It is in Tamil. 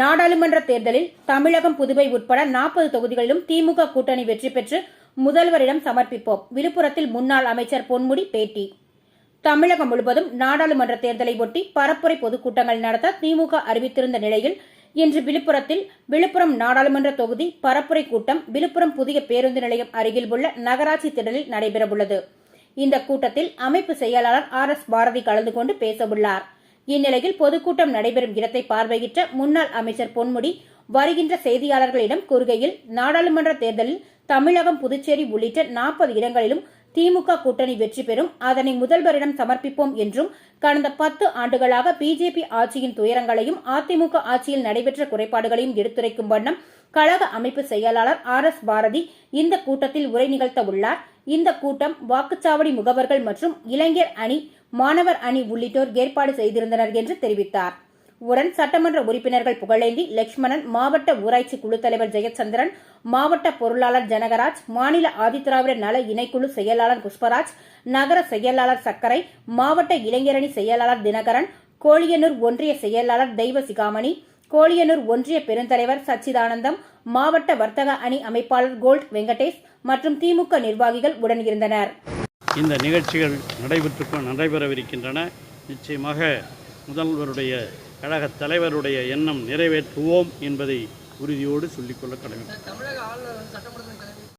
நாடாளுமன்ற தேர்தலில் தமிழகம் புதுவை உட்பட நாற்பது தொகுதிகளிலும் திமுக கூட்டணி வெற்றி பெற்று முதல்வரிடம் சமர்ப்பிப்போம். விழுப்புரத்தில் முன்னாள் அமைச்சர் பொன்முடி பேட்டி. தமிழகம் முழுவதும் நாடாளுமன்ற தேர்தலை ஒட்டி பரப்புரை பொதுக்கூட்டங்கள் நடத்த திமுக அறிவித்திருந்த நிலையில் இன்று விழுப்புரத்தில் விழுப்புரம் நாடாளுமன்ற தொகுதி பரப்புரை கூட்டம் விழுப்புரம் புதிய பேருந்து நிலையம் அருகில் உள்ள நகராட்சி திடலில் நடைபெறவுள்ளது. இந்த கூட்டத்தில் அமைப்பு செயலாளர் ஆர் எஸ் பாரதி கலந்து கொண்டு பேசவுள்ளார். இந்நிலையில் பொதுக்கூட்டம் நடைபெறும் இடத்தை பார்வையிட்ட முன்னாள் அமைச்சர் பொன்முடி வருகின்ற செய்தியாளர்களிடம் கூறுகையில் நாடாளுமன்ற தேர்தலில் தமிழகம் புதுச்சேரி உள்ளிட்ட நாற்பது இடங்களிலும் திமுக கூட்டணி வெற்றி பெறும் அதனை முதல்வரிடம் சமர்ப்பிப்போம் என்றும் கடந்த பத்து ஆண்டுகளாக பிஜேபி ஆட்சியின் துயரங்களையும் அதிமுக ஆட்சியில் நடைபெற்ற குறைபாடுகளையும் எடுத்துரைக்கும் வண்ணம் கழக அமைப்பு செயலாளர் ஆர் எஸ் பாரதி இந்த கூட்டத்தில் உரை நிகழ்த்த உள்ளார். இந்த கூட்டம் வாக்குச்சாவடி முகவர்கள் மற்றும் இளைஞர் அணி மாணவர் அணி உள்ளிட்டோர் ஏற்பாடு செய்திருந்தனர் என்று தெரிவித்தார். உடன் சட்டமன்ற உறுப்பினர்கள் புகழேந்தி லட்சுமணன் மாவட்ட ஊராட்சி குழு தலைவர் ஜெயச்சந்திரன் மாவட்ட பொருளாளர் ஜனகராஜ் மாநில ஆதிதிராவிட நல இணைக்குழு செயலாளர் புஷ்பராஜ் நகர செயலாளர் சக்கரை மாவட்ட இளைஞரணி செயலாளர் தினகரன் கோழியனூர் ஒன்றிய செயலாளர் தெய்வ சிகாமணி கோழியனூர் ஒன்றிய பெருந்தலைவர் சச்சிதானந்தம் மாவட்ட வர்த்தக அணி அமைப்பாளர் கோல்ட் வெங்கடேஷ் மற்றும் திமுக நிர்வாகிகள் உடன் இருந்தனர். இந்த நிகழ்ச்சிகள் நடைபெற்று நடைபெறவிருக்கின்றன. நிச்சயமாக முதல்வருடைய கழகத் தலைவருடைய எண்ணம் நிறைவேற்றுவோம் என்பதை உறுதியோடு சொல்லிக்கொள்ள கடமை.